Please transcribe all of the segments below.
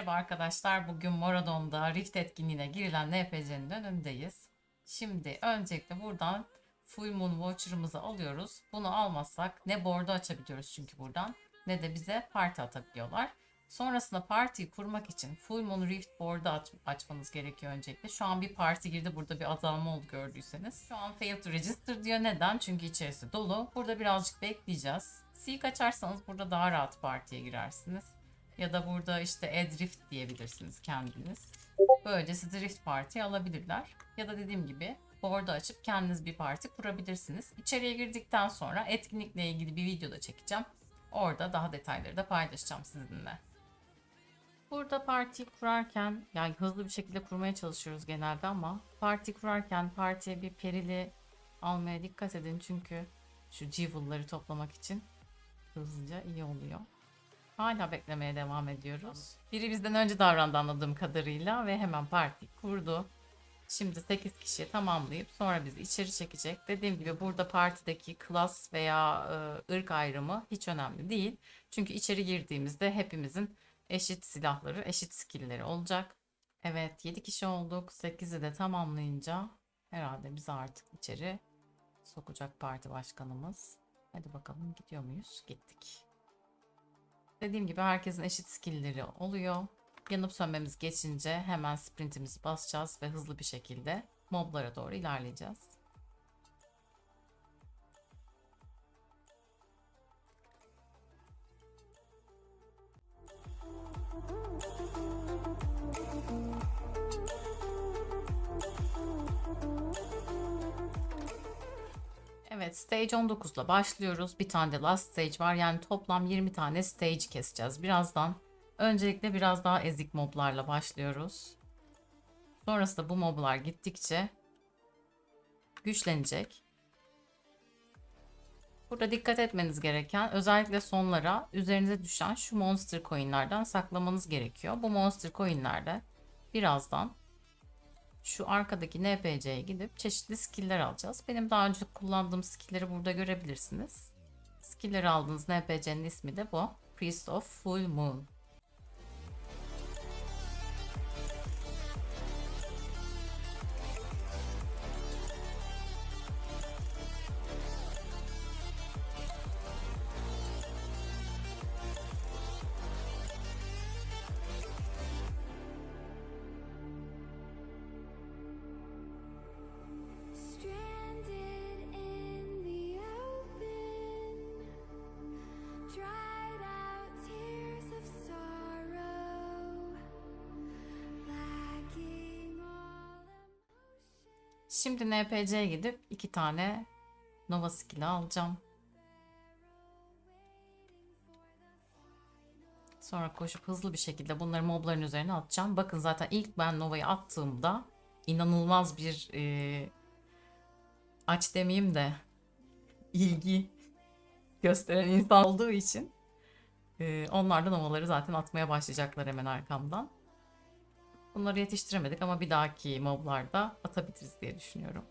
Merhaba arkadaşlar. Bugün Moradom'da Rift etkinliğine girilen NPC'nin önündeyiz. Şimdi öncelikle buradan Full Moon Voucher'ımızı alıyoruz. Bunu almazsak ne board'u açabiliyoruz çünkü buradan ne de bize parti atabiliyorlar. Sonrasında partiyi kurmak için Full Moon Rift board'u aç- açmanız gerekiyor öncelikle. Şu an bir parti girdi. Burada bir azalma oldu gördüyseniz. Şu an failed to register diyor. Neden? Çünkü içerisi dolu. Burada birazcık bekleyeceğiz. Seek açarsanız burada daha rahat partiye girersiniz. Ya da burada işte add rift diyebilirsiniz kendiniz. Böylece sizi rift partiye alabilirler. Ya da dediğim gibi board'u açıp kendiniz bir parti kurabilirsiniz. İçeriye girdikten sonra etkinlikle ilgili bir video da çekeceğim. Orada daha detayları da paylaşacağım sizinle. Burada parti kurarken yani hızlı bir şekilde kurmaya çalışıyoruz genelde ama parti kurarken partiye bir perili almaya dikkat edin çünkü şu jewel'ları toplamak için hızlıca iyi oluyor. Hala beklemeye devam ediyoruz. Biri bizden önce davrandı anladığım kadarıyla ve hemen parti kurdu. Şimdi 8 kişiyi tamamlayıp sonra bizi içeri çekecek. Dediğim gibi burada partideki klas veya e, ırk ayrımı hiç önemli değil. Çünkü içeri girdiğimizde hepimizin eşit silahları, eşit skillleri olacak. Evet 7 kişi olduk. 8'i de tamamlayınca herhalde bizi artık içeri sokacak parti başkanımız. Hadi bakalım gidiyor muyuz? Gittik. Dediğim gibi herkesin eşit skill'leri oluyor. Yanıp sönmemiz geçince hemen sprintimizi basacağız ve hızlı bir şekilde moblara doğru ilerleyeceğiz. Evet stage 19 ile başlıyoruz. Bir tane de last stage var. Yani toplam 20 tane stage keseceğiz birazdan. Öncelikle biraz daha ezik moblarla başlıyoruz. Sonrasında bu moblar gittikçe güçlenecek. Burada dikkat etmeniz gereken özellikle sonlara üzerinize düşen şu monster coinlerden saklamanız gerekiyor. Bu monster coinlerde birazdan şu arkadaki NPC'ye gidip çeşitli skill'ler alacağız. Benim daha önce kullandığım skill'leri burada görebilirsiniz. Skill'leri aldığınız NPC'nin ismi de bu. Priest of Full Moon. Şimdi NPC'ye gidip iki tane Nova skill'i alacağım. Sonra koşup hızlı bir şekilde bunları mobların üzerine atacağım. Bakın zaten ilk ben Nova'yı attığımda inanılmaz bir e, aç demeyeyim de ilgi gösteren insan olduğu için e, onlar da Nova'ları zaten atmaya başlayacaklar hemen arkamdan. Bunları yetiştiremedik ama bir dahaki moblarda atabiliriz diye düşünüyorum.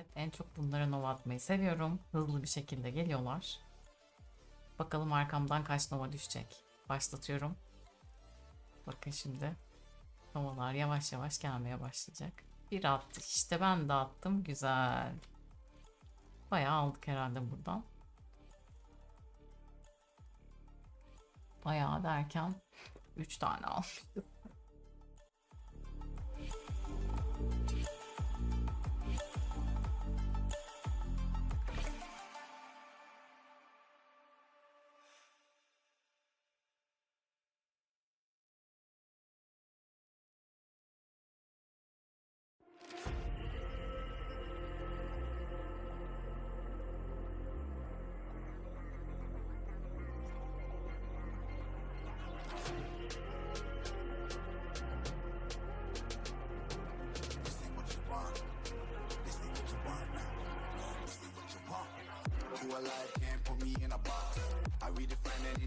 Evet, en çok bunlara nova atmayı seviyorum. Hızlı bir şekilde geliyorlar. Bakalım arkamdan kaç nova düşecek. Başlatıyorum. Bakın şimdi. Novalar yavaş yavaş gelmeye başlayacak. Bir attı. İşte ben de attım. Güzel. Bayağı aldık herhalde buradan. Bayağı derken 3 tane almıştık.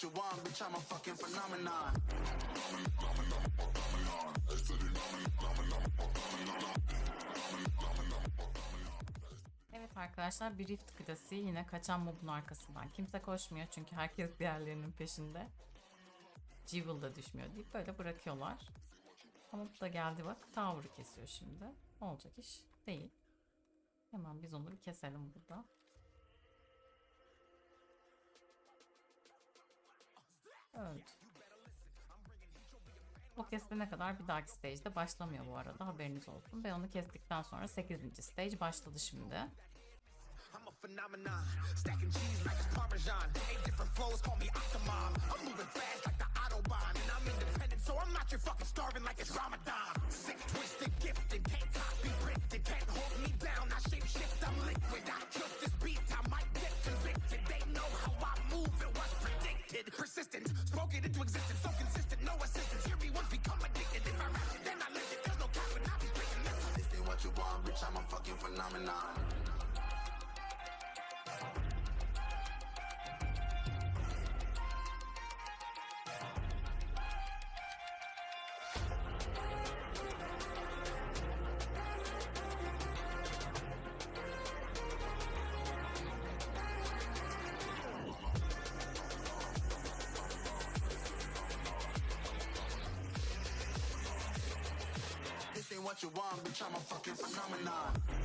What you want, bitch, I'm a fucking phenomenon. Evet arkadaşlar bir rift klasiği yine kaçan mobun arkasından. Kimse koşmuyor çünkü herkes diğerlerinin peşinde. Jewel da düşmüyor deyip böyle bırakıyorlar. Bu da geldi bak tower'ı kesiyor şimdi. Olacak iş değil. Hemen biz onu bir keselim burada. Öldü. O kesene kadar bir dahaki stage'de başlamıyor bu arada haberiniz olsun. Ve onu kestikten sonra 8. stage başladı şimdi. I'm a phenomenon. Stacking cheese like it's Parmesan. Eight different flows, call me Octomom. I'm moving fast like the Autobahn. And I'm independent, so I'm not your fucking starving like it's Ramadan. Sick, twisted, gifted. Can't copy, printed. Can't hold me down. I shape Persistent, spoke it into existence. So consistent, no assistance. Hear me once, become addicted. If I rap it, then I live it. There's no cap, and I'll be spitting this. This ain't what you want, bitch, I'm a fucking phenomenon. What you want, bitch, I'm a fucking phenomenon.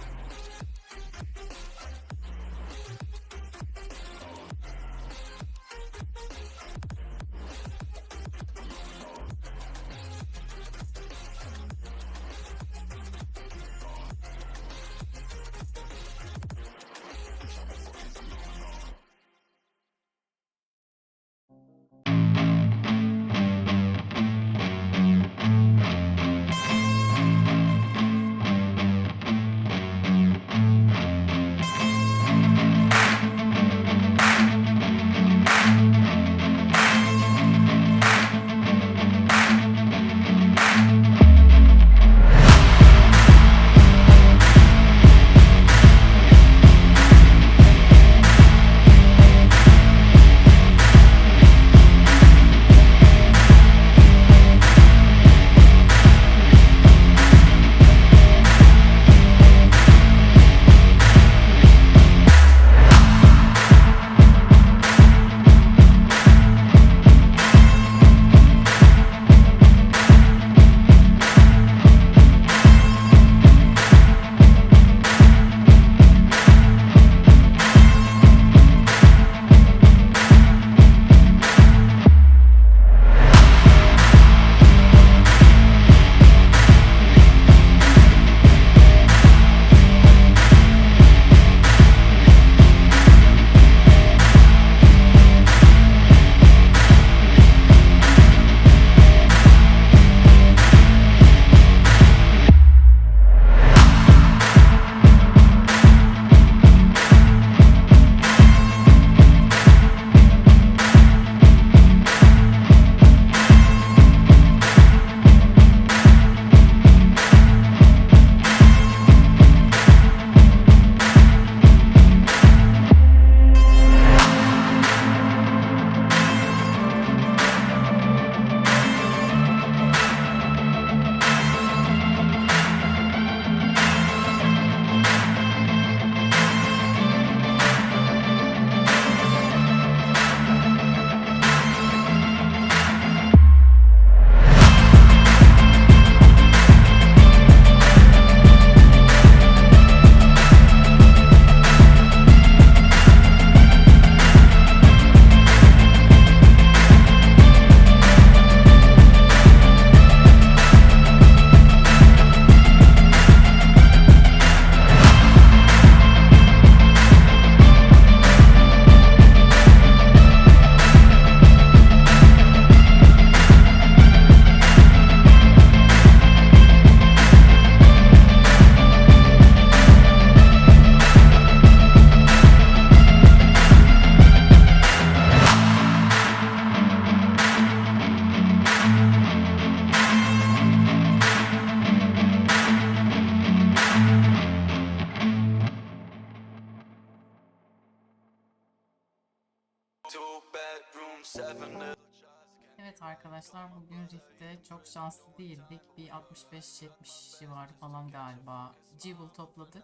Evet arkadaşlar bugün Rift'te çok şanslı değildik. Bir 65-70 civarı falan galiba Jewel topladık.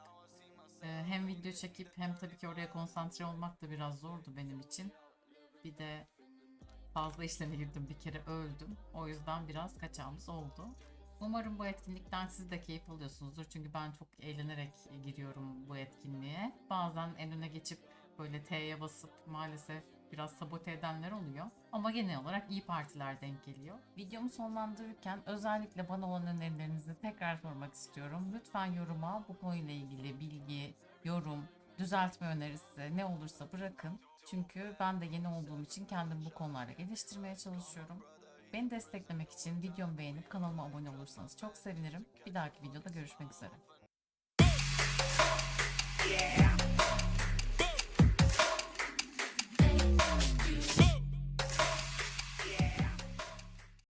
Ee, hem video çekip hem tabii ki oraya konsantre olmak da biraz zordu benim için. Bir de fazla işleme girdim bir kere öldüm. O yüzden biraz kaçağımız oldu. Umarım bu etkinlikten siz de keyif alıyorsunuzdur. Çünkü ben çok eğlenerek giriyorum bu etkinliğe. Bazen en öne geçip böyle T'ye basıp maalesef biraz sabote edenler oluyor. Ama genel olarak iyi partiler denk geliyor. Videomu sonlandırırken özellikle bana olan önerilerinizi tekrar sormak istiyorum. Lütfen yoruma bu konuyla ilgili bilgi, yorum, düzeltme önerisi ne olursa bırakın. Çünkü ben de yeni olduğum için kendimi bu konularda geliştirmeye çalışıyorum. Beni desteklemek için videomu beğenip kanalıma abone olursanız çok sevinirim. Bir dahaki videoda görüşmek üzere.